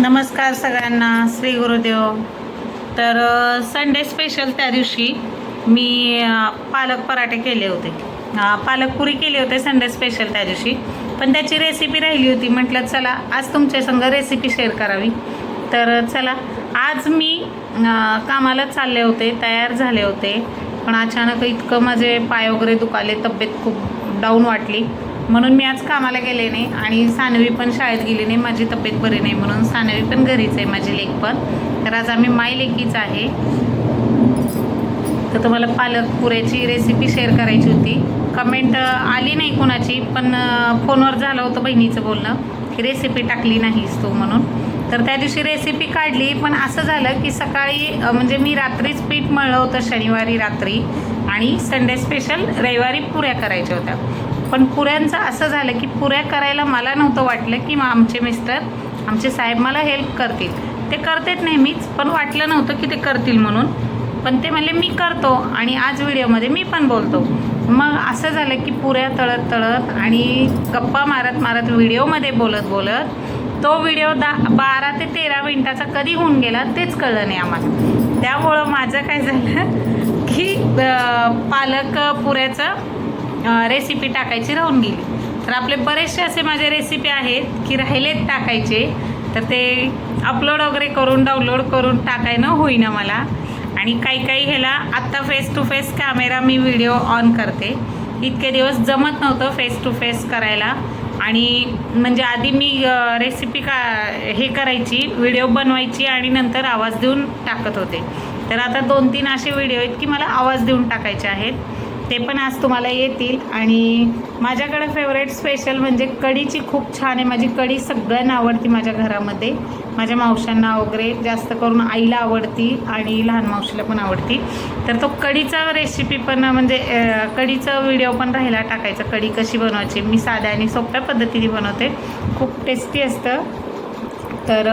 नमस्कार सगळ्यांना श्री गुरुदेव. तर संडे स्पेशल त्या दिवशी मी पालक पराठे केले होते. पालक पुरी केले होते संडे स्पेशल त्या दिवशी. पण त्याची रेसिपी राहिली होती. म्हटलं चला आज तुमच्या संग रेसिपी शेअर करावी. तर चला आज मी कामाला चालले होते तयार झाले होते. पण अचानक इतकं माझे पाय वगैरे दुखाले तब्येत खूप डाऊन वाटली. म्हणून मी आज कामाला गेले नाही आणि सानवी पण शाळेत गेली नाही. माझी तब्येत बरी नाही म्हणून सानवी पण घरीच आहे माझी लेक पण. तर आज आम्ही माय लेकीच आहे. तर तुम्हाला पालक पुऱ्याची रेसिपी शेअर करायची होती. कमेंट आली नाही कोणाची पण फोनवर झालं होतं बहिणीचं बोलणं. की रेसिपी टाकली नाहीस तू म्हणून. तर त्या दिवशी रेसिपी काढली पण असं झालं की सकाळी म्हणजे मी रात्रीच पीठ मळलं होतं शनिवारी रात्री. आणि संडे स्पेशल रविवारी पुऱ्या करायच्या होत्या. पण पुऱ्यांचं असं झालं की पुऱ्या करायला मला नव्हतं वाटलं की मग आमचे मिस्टर आमचे साहेब मला हेल्प करतील. ते करतेत नेहमीच पण वाटलं नव्हतं की ते करतील म्हणून. पण ते म्हणले मी करतो आणि आज व्हिडिओमध्ये मी पण बोलतो. मग असं झालं की पुऱ्या तळत तळत आणि गप्पा मारत मारत व्हिडिओमध्ये बोलत बोलत तो व्हिडिओ दा बारा ते तेरा मिनटाचा कधी होऊन गेला तेच कळलं नाही आम्हाला. त्यामुळं माझं काय झालं की पालक पुऱ्याचं रेसिपी टाकायची राहून गेली. तर आपले बरेचसे असे माझे रेसिपी आहेत की राहिलेत टाकायचे. तर ते अपलोड वगैरे करून डाउनलोड करून टाकायनं होईना मला. आणि काही काही ह्याला आत्ता फेस टू फेस कॅमेरा मी व्हिडिओ ऑन करते. इतके दिवस जमत नव्हतं फेस टू फेस करायला. आणि म्हणजे आधी मी रेसिपी का हे करायची व्हिडिओ बनवायची आणि नंतर आवाज देऊन टाकत होते. तर आता दोन तीन असे व्हिडिओ आहेत की मला आवाज देऊन टाकायचे आहेत. ते पण आज तुम्हाला येतील. आणि माझ्याकडे फेवरेट स्पेशल म्हणजे कढीची खूप छान आहे. माझी कढी सगळ्यांना आवडती माझ्या घरामध्ये. माझ्या मावशांना वगैरे जास्त करून आईला आवडती आणि लहान मावशीला पण आवडती. तर तो कढीचा रेसिपी पण म्हणजे कढीचा व्हिडिओ पण राहिला टाकायचा. कढी कशी बनवायची? मी साध्या आणि सोप्या पद्धतीने बनवते. खूप टेस्टी असतं. तर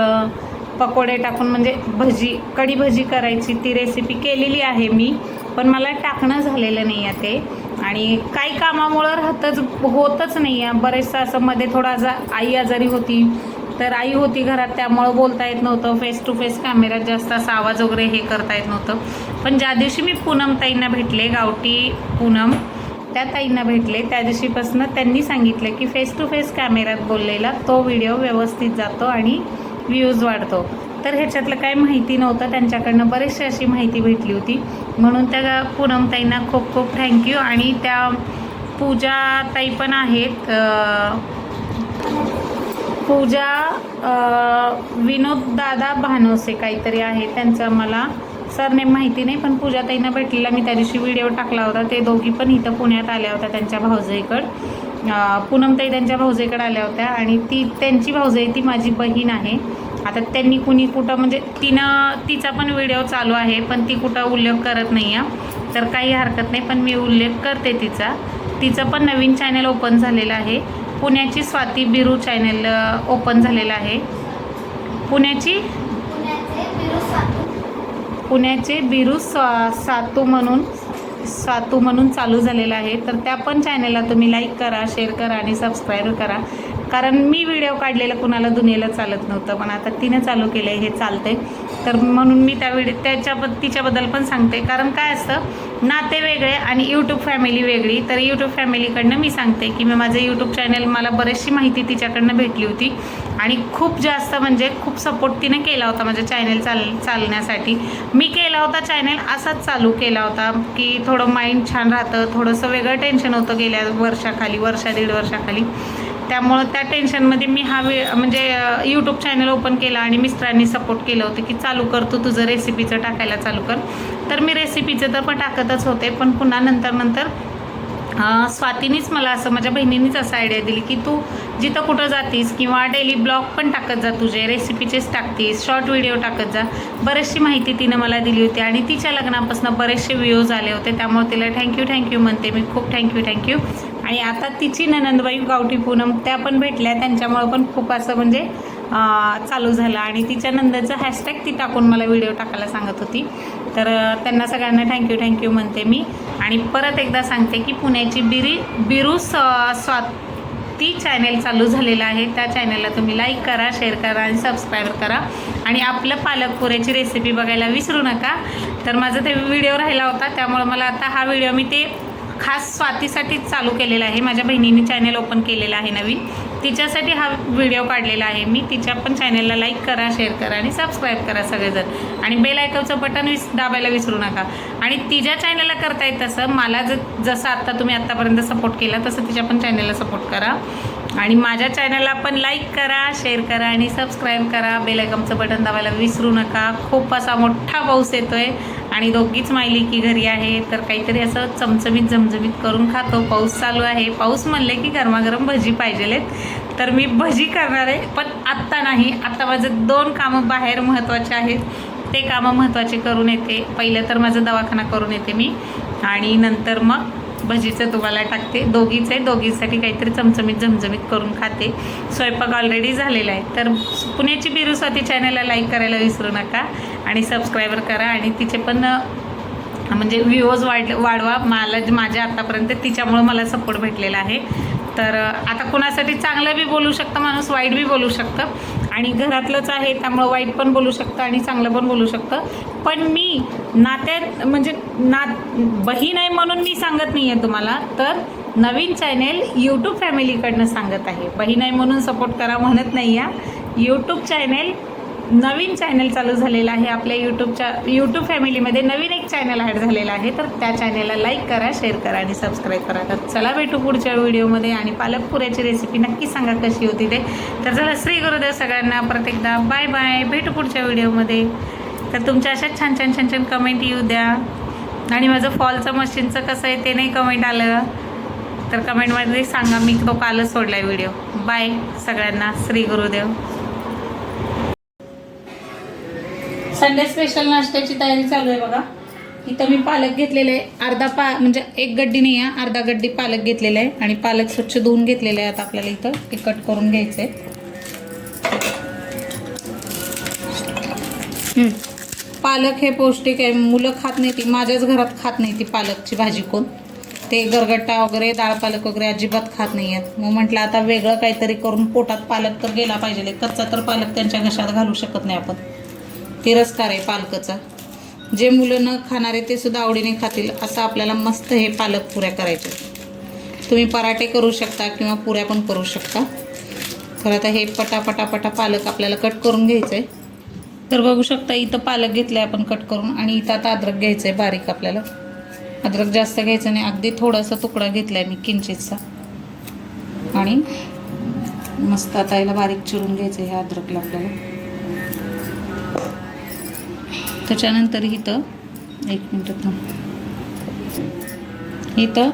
पकोडे टाकून म्हणजे भजी कढी भजी करायची ती रेसिपी केलेली आहे मी. पण मला टाकणं झालेलं नाही आहे ते. आणि काही कामामुळं राहतच होतच नाही आहे बरेचसं असं मध्ये थोडा जा आई आजारी होती तर आई होती घरात त्यामुळं बोलता येत नव्हतं. फेस टू फेस कॅमेऱ्यात जास्त असा आवाज वगैरे हे करता येत नव्हतं. पण ज्या दिवशी मी पूनम ताईंना भेटले गावठी पूनम त्या ताईंना भेटले त्या दिवशीपासून त्यांनी सांगितलं की फेस टू फेस कॅमेऱ्यात बोललेला तो व्हिडिओ व्यवस्थित जातो आणि व्ह्यूज वाढतो. तर ह्याच्यातलं काय माहिती नव्हतं. त्यांच्याकडनं बरीचशी अशी माहिती भेटली होती. म्हणून त्या पूनमताईंना खूप खूप थँक्यू आणि त्या पूजा ताई पण आहेत. पूजा विनोद दादा भानोसे काहीतरी आहे त्यांचं मला सरनेम माहिती नाही पण पूजा ताईंना भेटलेला मी त्या दिवशी व्हिडिओ टाकला होता. ते दोघी पण इथं पुण्यात आल्या होत्या त्यांच्या भाऊजाईकडं. पूनमताई त्यांच्या भाऊजाईकडे आल्या होत्या. आणि ती त्यांची भाऊजाई ती माझी बहीण आहे. आता त्यांनी कुणी कुठं म्हणजे तिनं तिचा पण व्हिडिओ चालू आहे पण ती कुठं उल्लेख करत नाही आहे. तर काही हरकत नाही पण मी उल्लेख करते तिचा. तिचं पण नवीन चॅनल ओपन झालेलं आहे. पुण्याची स्वाती बिरू चॅनल ओपन झालेलं आहे. पुण्याची? पुण्याचे बिरू सा सातू म्हणून सातू म्हणून चालू झालेलं आहे. तर त्या पण चॅनलला तुम्ही लाईक करा शेअर करा आणि सबस्क्राईब करा. कारण मी व्हिडिओ काढलेला कुणाला दुनियेला चालत नव्हतं पण आता तिने चालू केलं आहे हे चालतंय. तर म्हणून मी त्या व्हिडिओ त्याच्याबद्द तिच्याबद्दल पण सांगते. कारण काय असतं नाते वेगळे आणि यूट्यूब फॅमिली वेगळी. तर यूट्यूब फॅमिलीकडनं मी सांगते की मी माझं यूट्यूब चॅनल मला बरीचशी माहिती तिच्याकडनं भेटली होती. आणि खूप जास्त म्हणजे खूप सपोर्ट तिने केला होता माझ्या चॅनल चाल चालण्यासाठी. मी केला होता चॅनल असाच चालू केला होता की थोडं माइंड छान राहतं थोडंसं वेगळं टेन्शन होतं गेल्या वर्षाखाली वर्षा दीड वर्षाखाली. त्यामुळं त्या टेन्शनमध्ये मी हा वे म्हणजे यूट्यूब चॅनल ओपन केला आणि मिस्टरांनी सपोर्ट केलं होतं की चालू कर तू तुझं रेसिपीचं टाकायला चालू कर. तर मी रेसिपीचं तर पण टाकतच होते पण पुन्हा नंतर नंतर स्वातीनीच मला असं माझ्या बहिणीनीच असं आयडिया दिली की तू जिथं कुठं जातीस किंवा डेली ब्लॉग पण टाकत जा तुझे रेसिपीचेच टाकतीस शॉर्ट व्हिडिओ टाकत जा. बरीचशी माहिती तिनं मला दिली होती आणि तिच्या लग्नापासून बरेचसे व्ह्यूज आले होते त्यामुळे तिला थँक्यू थँक्यू म्हणते मी खूप थँक्यू थँक्यू आणि आता तिची ननंदबाई गावठी पूनम त्या पण भेटल्या. त्यांच्यामुळं पण खूप असं म्हणजे चालू झालं. आणि तिच्या नंदरचं हॅशटॅग ती टाकून मला व्हिडिओ टाकायला सांगत होती. तर त्यांना सगळ्यांना थँक्यू थँक्यू म्हणते मी. आणि परत एकदा सांगते की पुण्याची बिरी बिरू स स्वा ती चॅनेल चालू झालेलं आहे. त्या चॅनेलला तुम्ही लाईक करा शेअर करा आणि सबस्क्राईब करा. आणि आपलं पालक पुऱ्याची रेसिपी बघायला विसरू नका. तर माझा ते व्हिडिओ राहिला होता. त्यामुळे मला आता हा व्हिडिओ मी ते खास स्वातीसाठीच चालू केलेला आहे. माझ्या बहिणीने चॅनल ओपन केलेलं आहे नवीन. तिच्यासाठी हा व्हिडिओ काढलेला आहे. मी तिच्या पण चॅनलला लाईक करा शेअर करा आणि सबस्क्राईब करा सगळेजण. आणि बेल आयकॉनचं बटन विस दाबायला विसरू नका. आणि तिच्या चॅनलला करता येत तसं मला ज जसं आत्ता तुम्ही आत्तापर्यंत सपोर्ट केला तसं तिच्या पण चॅनेलला सपोर्ट करा. आणि माझ्या चॅनलला पण लाईक करा शेअर करा आणि सबस्क्राईब करा. बेल आयकॉनचं बटन दाबायला विसरू नका. खूप असा मोठा पाऊस आहे आणि दोघीच मायली की घरी आहे तर काहीतरी असं चमचमीत झमझमीत करून खातो. पाऊस चालू आहे. पाऊस म्हणले की गरमागरम भजी पाहिजेलेत. तर मी भजी करणार आहे पण आत्ता नाही. आत्ता माझे दोन कामं बाहेर महत्त्वाचे आहेत. ते कामं महत्त्वाचे करून येते. पहिलं तर माझा दवाखाना करून येते मी. आणि नंतर मग भजीचं तुम्हाला टाकते. दोघीच आहे. दोघींसाठी काहीतरी चमचमीत झमझमीत करून खाते. स्वयंपाक ऑलरेडी झालेला आहे. तर पुण्याची बिरू स्वाती चॅनलला लाईक करायला विसरू नका आणि सबस्क्रायबर करा. आणि तिचे पण म्हणजे व्ह्यूज वाढ वाढवा. मला माझ्या आत्तापर्यंत तिच्यामुळं मला सपोर्ट भेटलेला आहे. तर आता कुणासाठी चांगलं बी बोलू शकतं माणूस वाईट बी बोलू शकतं. आणि घरातलंच आहे त्यामुळं वाईट पण बोलू शकतं आणि चांगलं पण बोलू शकतं. पण मी नात्यात म्हणजे नात बहीण आहे म्हणून मी सांगत नाही आहे तुम्हाला तर नवीन चॅनेल यूट्यूब फॅमिलीकडनं सांगत आहे. बहीण आहे म्हणून सपोर्ट करा म्हणत नाही आहे यूट्यूब चॅनेल नवीन चॅनल चालू झालेलं आहे आपल्या यूट्यूबच्या यूट्यूब फॅमिलीमध्ये नवीन एक चॅनल ॲड झालेला आहे. तर त्या चॅनलला लाईक करा शेअर करा आणि सबस्क्राईब करा. तर चला भेटू पुढच्या व्हिडिओमध्ये आणि पालक पुऱ्याची रेसिपी नक्की सांगा कशी होती ते. तर चला श्री गुरुदेव सगळ्यांना प्रत्येकदा बाय बाय भेटू पुढच्या व्हिडिओमध्ये तर तुमच्या अशाच छान छान छान छान कमेंट येऊ द्या. आणि माझं फॉलचं मशीनचं कसं आहे ते नाही कमेंट आलं. तर कमेंटमध्ये सांगा मी तो कालच सोडला आहे व्हिडिओ बाय सगळ्यांना. श्री गुरुदेव. संडे स्पेशल नाश्त्याची तयारी चालू आहे बघा. इथं मी पालक घेतलेले आहे. अर्धा पा म्हणजे एक गड्डी नाही आहे. अर्धा गड्डी पालक घेतलेला आहे. आणि पालक स्वच्छ धुवून घेतलेले आहे आता आपल्याला इथं ते कट करून घ्यायचं आहे पालक हे पौष्टिक आहे. मुलं खात नाही ती. माझ्याच घरात खात नाही ती पालकची भाजी कोण. ते गरगट्टा वगैरे डाळ पालक वगैरे अजिबात खात नाही आहेत. मग म्हटलं आता वेगळं काहीतरी करून पोटात पालक तर गेला पाहिजे. कच्चा तर पालक त्यांच्या घशात घालू शकत नाही आपण. तिरस्कार आहे पालकचा. जे मुलं न खाणारे ते सुद्धा आवडीने खातील असं आपल्याला मस्त हे पालक पुऱ्या करायचे. तुम्ही पराठे करू शकता किंवा पुऱ्या पण करू शकता. तर आता हे पटापटापटा पटा पालक आपल्याला कट करून घ्यायचं आहे तर बघू शकता इथं पालक घेतलं आहे आपण कट करून आणि इथं आता अद्रक घ्यायचं आहे बारीक आपल्याला. अद्रक जास्त घ्यायचं नाही अगदी थोडासा तुकडा घेतला आहे मी किंचितचा आणि मस्त आता याला बारीक चिरून घ्यायचं आहे ह्या अद्रकला आपल्याला. त्याच्यानंतर इथं एक मिनटं थांब. इथं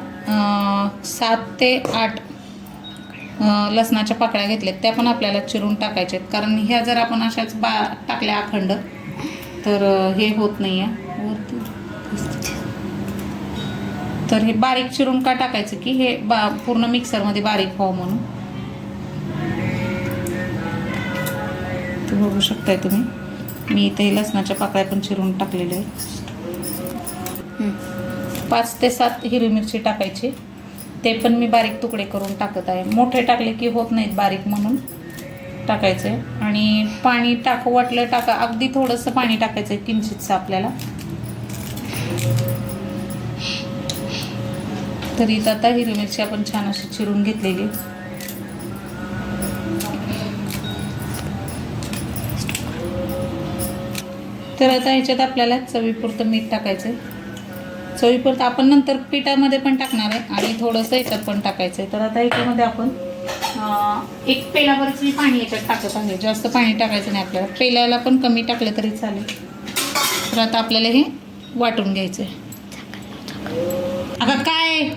सात ते आठ लसणाच्या पाकळ्या घेतल्यात. त्या पण आपल्याला चिरून टाकायच्या आहेत. कारण ह्या जर आपण अशाच बा टाकल्या अखंड तर हे होत नाही आहे तर हे बारीक चिरून का टाकायचं की हे बा पूर्ण मिक्सरमध्ये बारीक व्हावं म्हणून? ते बघू शकताय तुम्ही. मी इथे लसणाच्या पाकळ्या पण चिरून टाकलेल्या आहेत. पाच ते सात हिरवी मिरची टाकायची. ते पण मी बारीक तुकडे करून टाकत आहे. मोठे टाकले की होत नाहीत बारीक म्हणून टाकायचे. आणि पाणी टाकू वाटलं टाका. अगदी थोडंसं पाणी टाकायचं आहे किंचितचं आपल्याला. तर इथं आता हिरवी मिरची आपण छान अशी चिरून घेतलेली. तर आता ह्याच्यात आपल्याला चवीपुरतं मीठ टाकायचं आहे चवीपुरतं आपण नंतर पिठामध्ये पण टाकणार आहे आणि थोडंसं याच्यात पण टाकायचं आहे तर आता ह्याच्यामध्ये आपण एक पेलावरच मी पाणी याच्यात टाकत आहे. जास्त पाणी टाकायचं नाही आपल्याला. पेल्याला पण कमी टाकलं तरी चालेल. तर आता आपल्याला हे वाटून घ्यायचं आहे आता काय?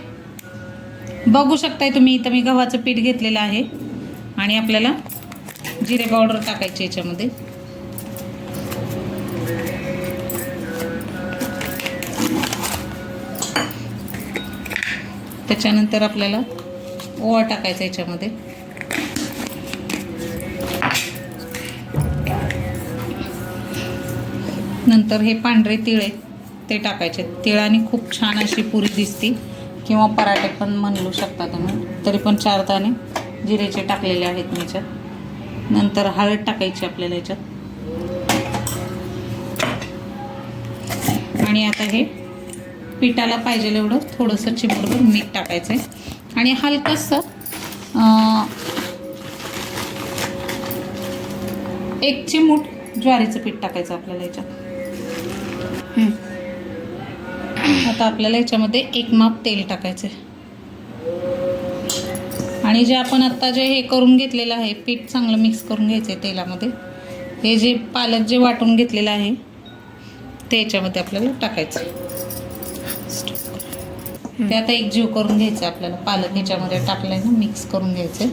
बघू शकताय तुम्ही इथं मी गव्हाचं पीठ घेतलेलं आहे. आणि आपल्याला जिरे पावडर टाकायची याच्यामध्ये. त्याच्यानंतर आपल्याला ओवा टाकायचा याच्यामध्ये. नंतर हे पांढरे तिळे ते टाकायचे. तिळाने खूप छान अशी पुरी दिसती. किंवा पराठे पण म्हणू शकता तुम्ही. तरी पण चार दाणे जिरेचे टाकलेले आहेत मी याच्यात. नंतर हळद टाकायची आपल्याला याच्यात. आणि आता हे पिठाला पाहिजे एवढं थोडंसं चिमूटभर मीठ टाकायचं आहे. आणि हलकंसं एक चिमूट ज्वारीचं पीठ टाकायचं आपल्याला याच्यात. आता आपल्याला याच्यामध्ये एक माप तेल टाकायचं आहे आणि जे आपण आत्ता जे हे करून घेतलेलं आहे पीठ चांगलं मिक्स करून घ्यायचं आहे तेलामध्ये. हे जे पालक जे वाटून घेतलेलं आहे ते याच्यामध्ये आपल्याला टाकायचं पेस्ट ते आता एक जीव करून घ्यायचं आपल्याला. पालक ह्याच्यामध्ये टाकलंय ना मिक्स करून घ्यायचं.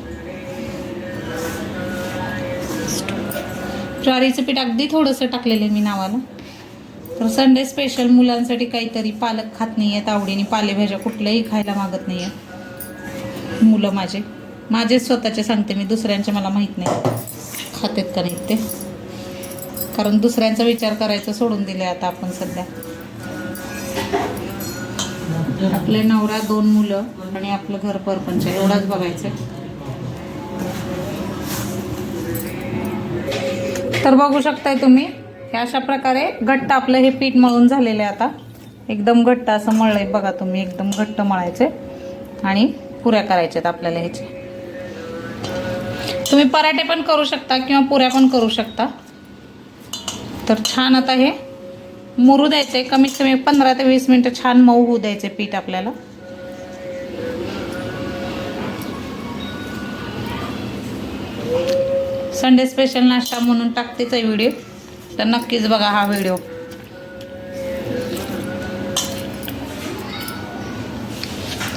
ज्वारीचं पीठ अगदी थोडंसं टाकलेलं आहे मी नावाला तर संडे स्पेशल मुलांसाठी काहीतरी पालक खात नाही आहेत आवडीने पालेभाज्या कुठल्याही खायला मागत नाही आहेत मुलं माझे. माझे स्वतःचे सांगते मी दुसऱ्यांचे मला माहीत नाही. खातेत का नाहीत ते. कारण दुसऱ्यांचा विचार करायचं सोडून दिले आता आपण सध्या. आपले नवरा दोन मुलं आणि आपलं घर परपंच एवढाच बघायचं तर बघू शकताय तुम्ही हे अशा प्रकारे घट्ट आपलं हे पीठ मळून झालेलं आहे आता. एकदम घट्ट असं मळलंय बघा तुम्ही एकदम घट्ट मळायचे आणि पुऱ्या करायच्यात आपल्याला ह्याचे तुम्ही पराठे पण करू शकता किंवा पुऱ्या पण करू शकता. तर छान आता हे मुरू द्यायचे कमीत कमी पंधरा ते वीस मिनटं छान मऊ होऊ द्यायचे पीठ आपल्याला. संडे स्पेशल नाश्ता म्हणून टाकतेच आहे व्हिडिओ. तर नक्कीच बघा हा व्हिडिओ.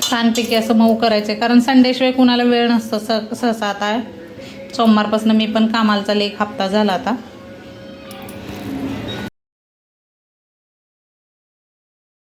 छानपैकी असं मऊ करायचं आहे कारण संडेशिवाय कुणाला वेळ नसतो स सहसा आता सोमवारपासून मी पण कामाला चालले एक हप्ता झाला आता.